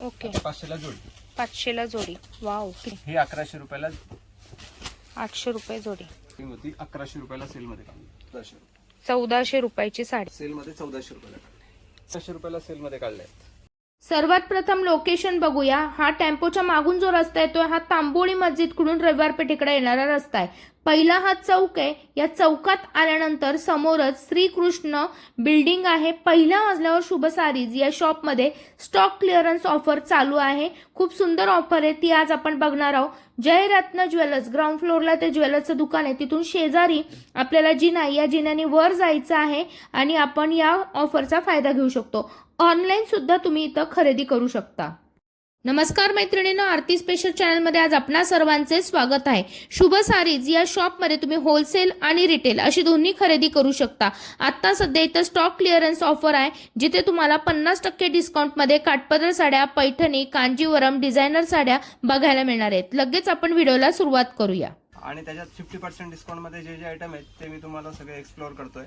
Okay. पाचशेला जोडी. पाचशेला जोडी. वाव हे अकराशे रुपयाला आठशे रुपये जोडी. होती अकराशे रुपयाला सेलमध्ये काढली. चौदाशे रुपये. चौदाशे रुपयाची साडी. सेलमध्ये चौदाशे रुपयाला काढले. चौदाशे रुपयाला सेलमध्ये काढले आहेत. सर्वात प्रथम लोकेशन बघूया. हा टेम्पोच्या मागून जो रस्ता येतोय हा तांबोळी मस्जिदकडून रविवार पेठेकडे येणारा रस्ता आहे. पहिला हा चौक आहे. या चौकात आल्यानंतर समोरच श्रीकृष्ण बिल्डिंग आहे. पहिल्या मजल्यावर शुभ सारीज. या शॉपमध्ये स्टॉक क्लिअरन्स ऑफर चालू आहे. खूप सुंदर ऑफर आहे. ती आज आपण बघणार आहोत. जयरत्न ज्वेलर्स. ग्राउंड फ्लोअरला ते ज्वेलर्सचं दुकान आहे. तिथून शेजारी आपल्याला जिना आहे. या जिन्याने वर जायचं आहे आणि आपण या ऑफरचा फायदा घेऊ शकतो. ऑनलाईनसुद्धा तुम्ही इथं खरेदी करू शकता. नमस्कार मैत्रिणींनो आरती स्पेशल चॅनलमध्ये आज आपणा सर्वांचे स्वागत आहे. शुभ सारीज या शॉपमध्ये तुम्ही होलसेल आणि रिटेल अशी दोन्ही खरेदी करू शकता. आत्ता सध्या इथं स्टॉक क्लिअरन्स ऑफर आहे जिथे तुम्हाला पन्नास टक्के डिस्काउंटमध्ये काटपदर साड्या पैठणी कांजीवरम डिझायनर साड्या बघायला मिळणार आहेत. लगेच आपण व्हिडिओला सुरुवात करूया. आणि त्याच्यात फिफ्टी पर्सेंट डिस्काउंटमध्ये जे जे आयटम आहेत ते मी तुम्हाला सगळे एक्सप्लोअर करतोय.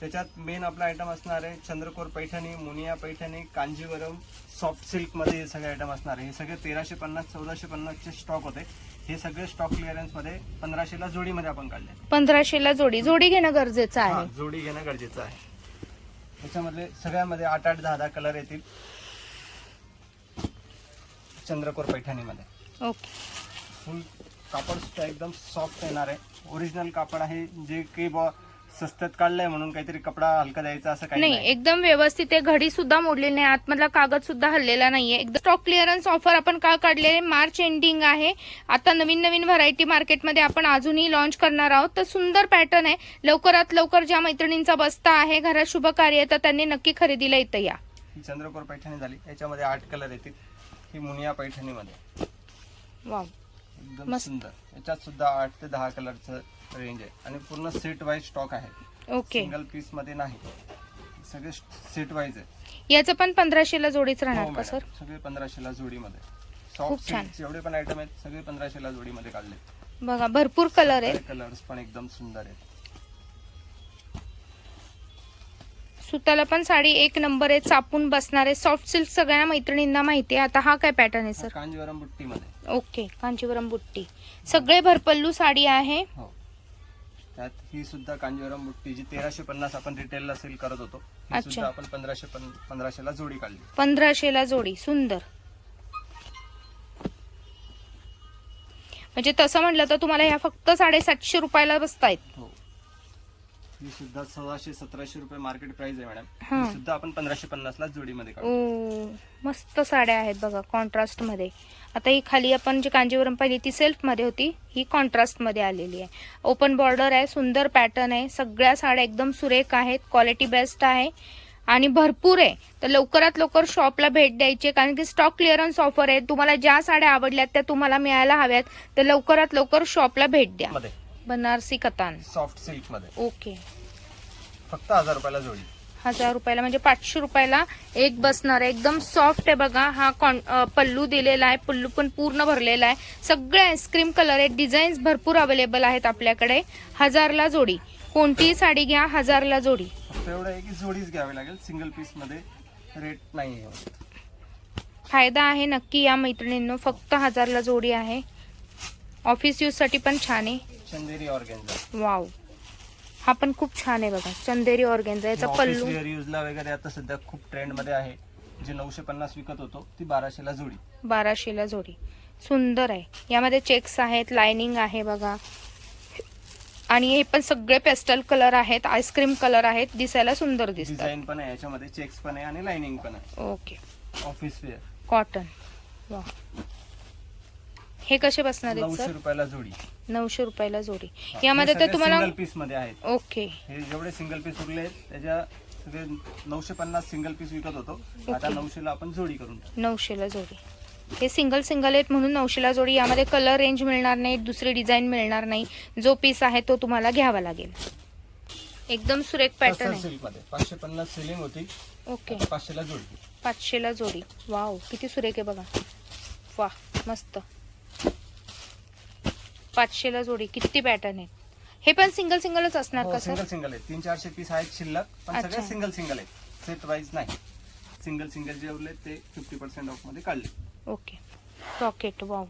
त्याच्यात मेन आपला आयटम असणार आहे चंद्रकोर पैठणी मुनिया पैठणी कांजीवरम सॉफ्ट सिल्कमध्ये हे सगळे आयटम असणार आहे. हे सगळे तेराशे पन्नास चौदाशे पन्नासचे स्टॉक होते. हे सगळे स्टॉक क्लिअरन्समध्ये पंधराशेला जोडीमध्ये आपण काढले. पंधराशेला जोडी. जोडी घेणं गरजेचं हा, आहे जोडी घेणं गरजेचं आहे. त्याच्यामधले सगळ्यामध्ये आठ आठ दहा दहा कलर येतील. चंद्रकोर पैठणीमध्ये. ओके. फुल कापड सुद्धा एकदम सॉफ्ट येणार आहे. ओरिजिनल कापड आहे जे काही बॉ स्वस्तात काढलंय म्हणून काहीतरी कपडा हलका द्यायचा असं काही नाही नाही. एकदम व्यवस्थित आहे. घडी सुद्धा मोडलेली नाही. आतमधला कागद सुद्धा हल्लेला नाहीये. एकदम स्टॉक क्लिअरन्स ऑफर आपण का काढलेले? मार्च एंडिंग आहे. आता नवीन नवीन व्हरायटी मार्केटमध्ये आपण अजूनही लॉन्च करणार आहोत. तर सुंदर पॅटर्न आहे. लवकरात लवकर ज्या मैत्रिणींचा बस्ता आहे घरात शुभ कार्य तर त्यांनी नक्की खरेदीला इथं या. ही चंद्रकोर पैठणी झाली. याच्यामध्ये आठ कलर येतील. ही मुनिया पैठणीमध्ये. वाव एकदम मस्त. सुंदर. याच्यात सुद्धा आठ ते दहा कलरचं रेंज आहे. आणि पूर्ण सेट वाईज स्टॉक आहे. ओके. सिंगल पीसमध्ये नाही. सगळे सेट वाईज आहे. याचं पण पंधराशेला जोडीच हो राहणार का मॅडम. सर? सगळे पंधराशेला जोडीमध्ये. खूप सॉफ्ट छान. सिल्क जेवढे पण आयटम आहेत सगळे पंधराशेला जोडीमध्ये काढले बघा भरपूर कलर आहे कलर्स पण एकदम सुंदर आहेत. सुताला पण साडी एक नंबर आहे चापून बसणार आहे. सॉफ्ट सिल्क सगळ्या मैत्रिणींना माहिती आहे. आता हा काय पॅटर्न आहे सर कांजीवरम बुट्टीमध्ये. ओके कांचीवरम बुट्टी. सगळे भरपल्लू साडी आहे. हो. त्यात ही सुद्धा कांजीवरम बुट्टी जी तेराशे पन्नास आपण रिटेलला सेल करत होतो ही अच्छा. सुद्धा आपण पंधराशे पंधराशेला जोडी काढली. पंधराशेला जोडी. सुंदर. म्हणजे तसं म्हटलं तर तुम्हाला ह्या फक्त साडेसातशे रुपयाला बसतायत. हो. ही सुद्धा सोळाशे सतराशे रुपये मार्केट प्राइस आहे मॅडम हा. ही. सुद्धा आपण पंधराशे पन्नास ला जोडीमध्ये काढू. ओ मस्त साड्या आहेत बघा कॉन्ट्रास्टमध्ये. आता ही खाली आपण जी कांजीवरम पाहिली ती सेल्फमध्ये होती. ही कॉन्ट्रास्टमध्ये आलेली आहे. ओपन बॉर्डर आहे सुंदर पॅटर्न आहे. सगळ्या साड्या एकदम सुरेख आहेत क्वालिटी बेस्ट आहे. आणि भरपूर आहे. तर लवकरात लवकर शॉपला भेट द्यायची आहे, कारण की स्टॉक क्लिअरन्स ऑफर आहे. तुम्हाला ज्या साड्या आवडल्यात त्या तुम्हाला मिळायला हव्यात. तर लवकरात लवकर शॉपला भेट द्या. मध्ये. बनारसी कतान. सॉफ्ट सिल्कमध्ये ओके फक्त हजार रुपयाला जोडी. हजार रुपयाला म्हणजे पाचशे रुपयाला एक बसणार आहे. एकदम सॉफ्ट आहे बघा हा कॉन पल्लू दिलेला आहे. पल्लू पण पूर्ण भरलेला आहे. सगळे आईस्क्रीम कलर आहेत. डिझाईन्स भरपूर अवेलेबल आहेत आपल्याकडे. हजारला जोडी. कोणतीही साडी घ्या हजारला जोडी. एवढं आहे की जोडीच घ्यावी लागेल. सिंगल पीसमध्ये रेट नाही फायदा आहे नक्की या मैत्रिणींनो. फक्त हजारला जोडी आहे. ऑफिस यूजसाठी पण छान आहे. चंदेरी ऑर्गेन्झा. वाव हा पण खूप छान आहे बघा. चंदेरी ऑर्गेन्झा याचा पल्लू. ऑफिस युजला वगैरे आता सध्या खूप ट्रेंडमध्ये आहे. जे नऊशे पन्नास विकत होतो ती बाराशेला जोडी. बाराशेला जोडी. सुंदर आहे. यामध्ये चेक्स आहेत लाइनिंग आहे बघा. आणि हे पण सगळे पेस्टल कलर आहेत आईस्क्रीम कलर आहेत दिसायला सुंदर दिसतात. डिझाईन पण आहे याच्यामध्ये चेक्स पण आहे आणि लाइनिंग पण आहे. ओके ऑफिस वेअर कॉटन वा हे कसे बसणार आहेत नऊशे सर? रुपयाला जोडी. नऊशे रुपयाला जोडी. यामध्ये तर तुम्हाला सिंगल पीसमध्ये आहेत. ओके. हे जेवढे सिंगल पीस उरले आहेत, त्याच्या सगळे नऊशे पन्नास सिंगल पीस विकत होतो. आता ओके. नऊशेला आपण जोडी करून टाकू. नऊशेला जोडी. हे सिंगल सिंगल आहेत म्हणून नऊशेला जोडी. यामध्ये कलर रेंज मिळणार नाही दुसरी डिझाईन मिळणार नाही. जो पीस आहे तो तुम्हाला घ्यावा लागेल. एकदम सुरेख पॅटर्न आहे. मध्ये पाचशे पन्नास सेलिंग होती. ओके. आता पाचशेला जोडी. पाचशेला जोडी. वाव किती सुरेख आहे बघा. वा मस्त. पाचशेला जोडी किती पॅटर्न आहे? हे पण सिंगल सिंगलच असणार का हो, सर सिंगल सिंगल आहे. तीन चारशे पीस आहेत शिल्लक पण सगळे. सिंगल सिंगल आहेत. सेट वाईज नाही. सिंगल सिंगल जे उरले ते फिफ्टी पर्सेंट ऑफमध्ये काढले. ओके. रॉकेट वाव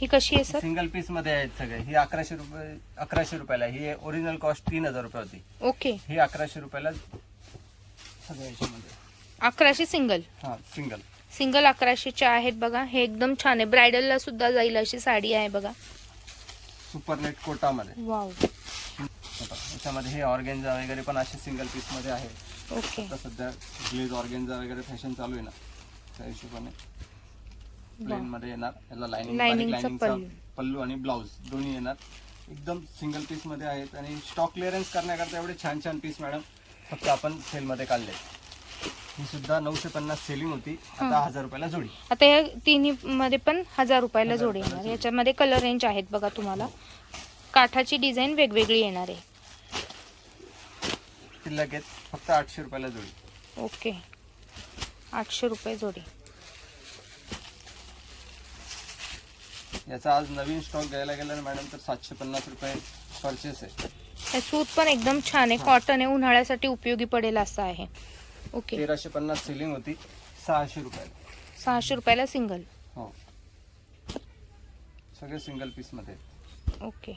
ही कशी आहे सर सिंगल पीसमध्ये आहेत सगळे. ही अकराशे रुपये अकराशे रुपयाला ही ओरिजिनल कॉस्ट तीन हजार रुपये होती. ओके. ही अकराशे रुपयाला सगळ्या याच्यामध्ये. अकराशे सिंगल हा सिंगल सिंगल अकराशेच्या आहेत बघा. हे एकदम छान आहे. ब्रायडलला सुद्धा जाईल अशी साडी आहे बघा. सुपर नेट कोटामध्ये. वाव. आता याच्यामध्ये हे ऑर्गेन्झा वगैरे पण असे सिंगल पीसमध्ये आहे. ओके. आता सध्या ग्लेज ऑर्गेन्झा वगैरे फॅशन चालू आहे ना. त्या हिशोबाने. प्लेन मध्ये येणार. याला लाइनिंग लाइनिंगचा पल्लू. आणि ब्लाऊज दोन्ही येणार. एकदम सिंगल पीसमध्ये आहेत. आणि स्टॉक क्लिअरन्स करण्याकरता एवढे छान छान पीस मॅडम फक्त आपण सेल मध्ये काढले ही सुद्धा नऊशे पन्नास सेलिंग होती. आता हजार रुपयाला जोडी. आता या तिन्ही मध्ये पण हजार रुपयाला जोडी येणार. याच्यामध्ये कलर रेंज आहेत बघा तुम्हाला. काठाची डिझाईन वेगवेगळी येणार आहे. आहेत फक्त आठशे रुपयाला जोडी. ओके. आठशे रुपये जोडी. याचा आज नवीन स्टॉक घ्यायला गेला ना मॅडम तर सातशे पन्नास रुपये परचेस आहे. हे सूत पण एकदम छान आहे. कॉटन आहे उन्हाळ्यासाठी उपयोगी पडेल असं आहे. ओके. तेराशे पन्नास सेलिंग होती. सहाशे रुपयाला. सहाशे रुपयाला सिंगल हो. सगळे सिंगल पीसमध्ये. आहेत. ओके.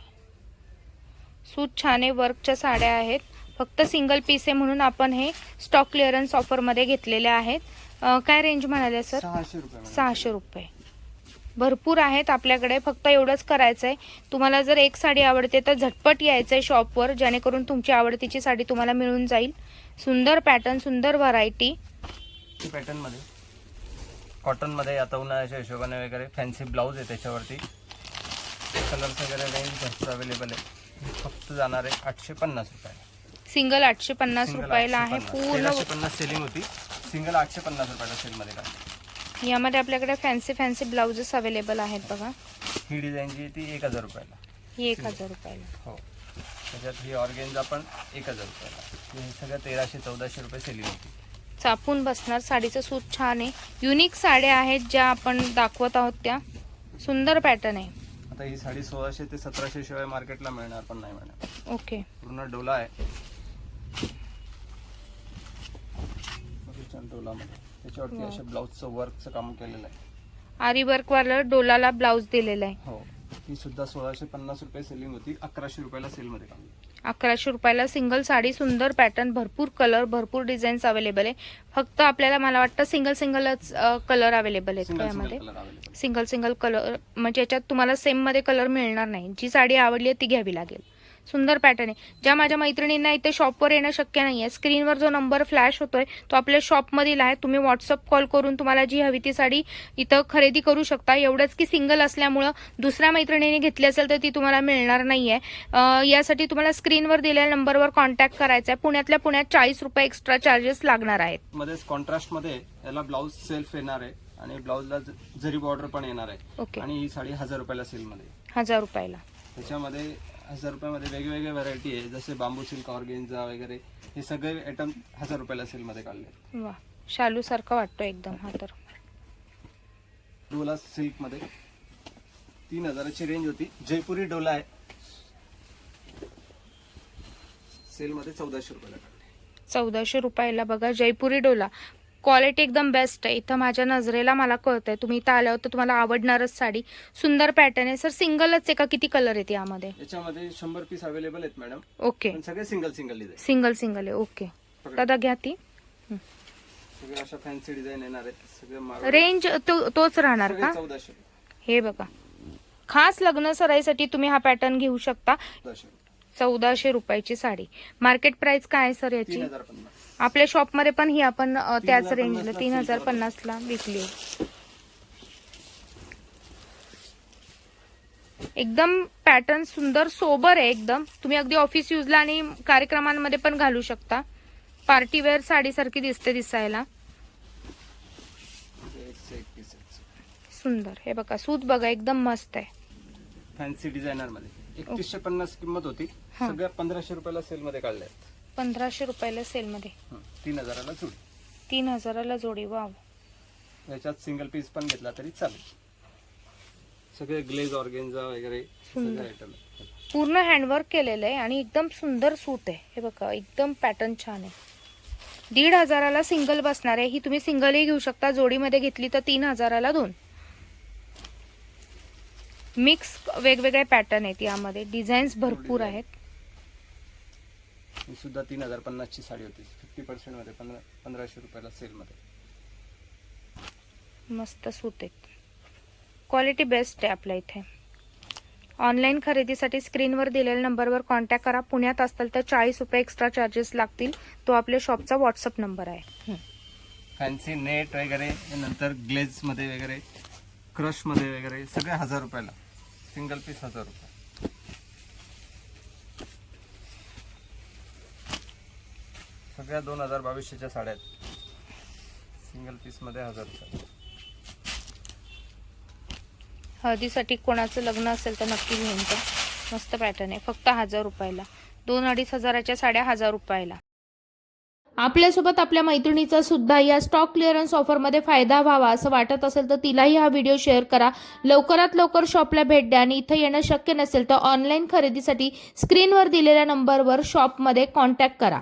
सूट छान आहे वर्कच्या साड्या आहेत. फक्त सिंगल पीस आहे म्हणून आपण हे स्टॉक क्लिअरन्स ऑफरमध्ये घेतलेले आहेत. अं, काय रेंज म्हणाले सर सहाशे रुपये. सहाशे रुपये. भरपूर आहेत आपल्याकडे. फक्त एवढंच करायचं आहे तुम्हाला जर एक साडी आवडते तर झटपट यायचं आहे शॉपवर जेणेकरून तुमची आवडतीची साडी तुम्हाला मिळून जाईल. सुंदर पॅटर्न सुंदर व्हरायटी पॅटर्नमध्ये. कॉटनमध्ये आता उन्हाळ्याच्या हिशोबाने वगैरे फॅन्सी ब्लाऊज आहे त्याच्यावरती. कलर्स वगैरे रेंज भरपूर अवेलेबल आहे. फक्त जाणार आहे आठशे पन्नास रुपये सिंगल आठशे पन्नास रुपयाला 850. आहे. पूर्ण पन्नास सेलिंग होती. सिंगल आठशे पन्नास रुपयाला सेल मध्ये काढली. यामध्ये आपल्याकडे फॅन्सी फॅन्सी ब्लाउजेस अवेलेबल आहेत बघा. ही डिझाईन जी ती एक हजार रुपयाला. ही एक हजार रुपयाला. हो. त्याच्यात ही ऑर्गेन्झा पण एक हजार रुपयाला. हे सगळं तेराशे चौदाशे रुपये सेलिंग होती. चापून बसणार. साडीचं सूत छान आहे. युनिक साड्या आहेत ज्या आपण दाखवत आहोत त्या. सुंदर पॅटर्न आहे. आता ही साडी सोळाशे ते सतराशे शिवाय मार्केटला मिळणार पण नाही मॅडम. ओके. पूर्ण डोला आहे. डोलामध्ये. त्याच्यावरती. अशा ब्लाऊजचं वर्कचं काम केलेलं आहे. आरी वर्कवाला डोलाला ब्लाऊज दिलेला आहे. हो. ही सुद्धा सोळाशे पन्नास रुपये सेलिंग होती. अकराशे रुपयाला सेलमध्ये काढली अकराशे रुपयाला सिंगल साडी सुंदर पॅटर्न भरपूर कलर भरपूर डिझाईन्स अवेलेबल आहे. फक्त आपल्याला मला वाटतं सिंगल सिंगलच कलर अवेलेबल आहेत सिंगल त्यामध्ये single colour available single single colour म्हणजे याच्यात तुम्हाला सेममध्ये कलर मिळणार नाही. जी साडी आवडली आहे ती घ्यावी लागेल. सुंदर पॅटर्न आहे. ज्या माझ्या मैत्रिणींना इथे शॉपवर येणं शक्य नाही आहे स्क्रीनवर जो नंबर फ्लॅश होतोय तो आपल्या शॉपमधील आहे. तुम्ही व्हॉट्सअप कॉल करून तुम्हाला जी हवी ती साडी इथं खरेदी करू शकता. एवढंच की सिंगल असल्यामुळं दुसऱ्या मैत्रिणीने घेतली असेल तर ती तुम्हाला मिळणार नाही आहे यासाठी तुम्हाला स्क्रीनवर दिलेल्या नंबरवर कॉन्टॅक्ट करायचा आहे पुण्यातल्या पुण्यात चाळीस रुपये एक्स्ट्रा चार्जेस लागणार आहेत. मध्येच कॉन्ट्रास्टमध्ये याला ब्लाऊज सेल्फ येणार आहे आणि ब्लाऊजला जरी बॉर्डर पण येणार आहे. ओके आणि ही साडी हजार रुपयाला सेलमध्ये हजार रुपयाला. त्याच्यामध्ये हजार रुपयामध्ये वेगवेगळे व्हरायटी आहे. जसे बांबू सिल्क ऑर्गेन्झा वगैरे हे सगळे आयटम हजार रुपयाला सेलमध्ये काढले वा. शालू सारखं वाटतो एकदम हा तर. डोला सिल्कमध्ये. तीन हजाराची रेंज होती. जयपुरी डोला आहे. सेलमध्ये चौदाशे रुपयाला काढले. चौदाशे रुपयाला बघा जयपुरी डोला. क्वालिटी एकदम बेस्ट आहे. इथं माझ्या नजरेला मला कळतंय. तुम्ही इथं आल्यावर तर तुम्हाला आवडणारच साडी. सुंदर पॅटर्न आहे. सर सिंगलच आहे का किती कलर येते यामध्ये? याच्यामध्ये शंभर पीस अवेलेबल आहेत मॅडम ओके सगळे सिंगल सिंगल सिंगल सिंगल आहे. ओके दादा घ्या ती. अशा फॅन्सी डिझाईन येणार आहेत. रेंज तो तोच राहणार का? हे बघा. खास लग्न सराईसाठी तुम्ही हा पॅटर्न घेऊ शकता. चौदाशे. रुपयाची साडी. मार्केट प्राइस काय आहे सर याची? आपल्या शॉपमध्ये पण ही आपण त्याच 3050 रेंजला ला तीन हजार पन्नासला विकली. एकदम पॅटर्न सुंदर सोबर आहे एकदम. तुम्ही अगदी ऑफिस युजला आणि कार्यक्रमांमध्ये पण घालू शकता. पार्टी वेअर साडीसारखी दिसते दिसायला. सुंदर. हे बघा सूत बघा एकदम मस्त आहे. फॅन्सी डिझायनरमध्ये. एकतीसशे पन्नास किंमत होती. सगळ्या पंधराशे रुपयाला सेल मध्ये काढल्या पंधराशे रुपयाला सेलमध्ये हं, तीन हजाराला चूड तीन हजाराला जोडी वाव. याच्यात सिंगल पीस पण घेतला तरी चालेल. सगळे ग्लेज ऑर्गेन्झा वगैरे सुंदर. सगळे आयटम पूर्ण हँडवर्क केलेलं आहे आणि एकदम सुंदर सूत आहे. हे बघा एकदम पॅटर्न छान आहे. दीड हजाराला सिंगल बसणार आहे. ही तुम्ही सिंगलही घेऊ शकता. जोडीमध्ये घेतली तर तीन हजाराला दोन. मिक्स वेगवेगळे पॅटर्न आहेत यामध्ये. डिझाईन्स भरपूर आहेत. ही सुद्धा तीन हजार पन्नासची साडी होती. फिफ्टी पर्सेंटमध्ये पंधरा पंधराशे रुपयाला सेलमध्ये मस्त सूत आहेत क्वालिटी बेस्ट आहे आपल्या इथे. ऑनलाईन खरेदीसाठी स्क्रीनवर दिलेल्या नंबरवर कॉन्टॅक्ट करा. पुण्यात असताल तर चाळीस रुपये एक्स्ट्रा चार्जेस लागतील. तो आपल्या शॉपचा व्हॉट्सअप नंबर आहे. फॅन्सी नेट वगैरे नंतर ग्लेजमध्ये वगैरे क्रशमध्ये वगैरे सगळे हजार रुपयाला. सिंगल पीस हजार रुपये. सगळ्या दोन हजार बावीसशेच्या साड्या आहेत. सिंगल पीसमध्ये हजार हळदीसाठी कोणाचं लग्न असेल तर नक्की घेऊन जा. मस्त पॅटर्न आहे. फक्त हजार रुपयाला. दोन अडीच हजाराच्या साड्या हजार रुपयाला. आपल्यासोबत आपल्या मैत्रिणीचा सुद्धा या स्टॉक क्लिअरन्स ऑफरमध्ये फायदा व्हावा असं वाटत असेल तर तिलाही हा व्हिडिओ शेअर करा. लवकरात लवकर शॉपला भेट द्या आणि इथं येणं शक्य नसेल तर ऑनलाईन खरेदीसाठी स्क्रीनवर दिलेल्या नंबरवर शॉपमध्ये कॉन्टॅक्ट करा.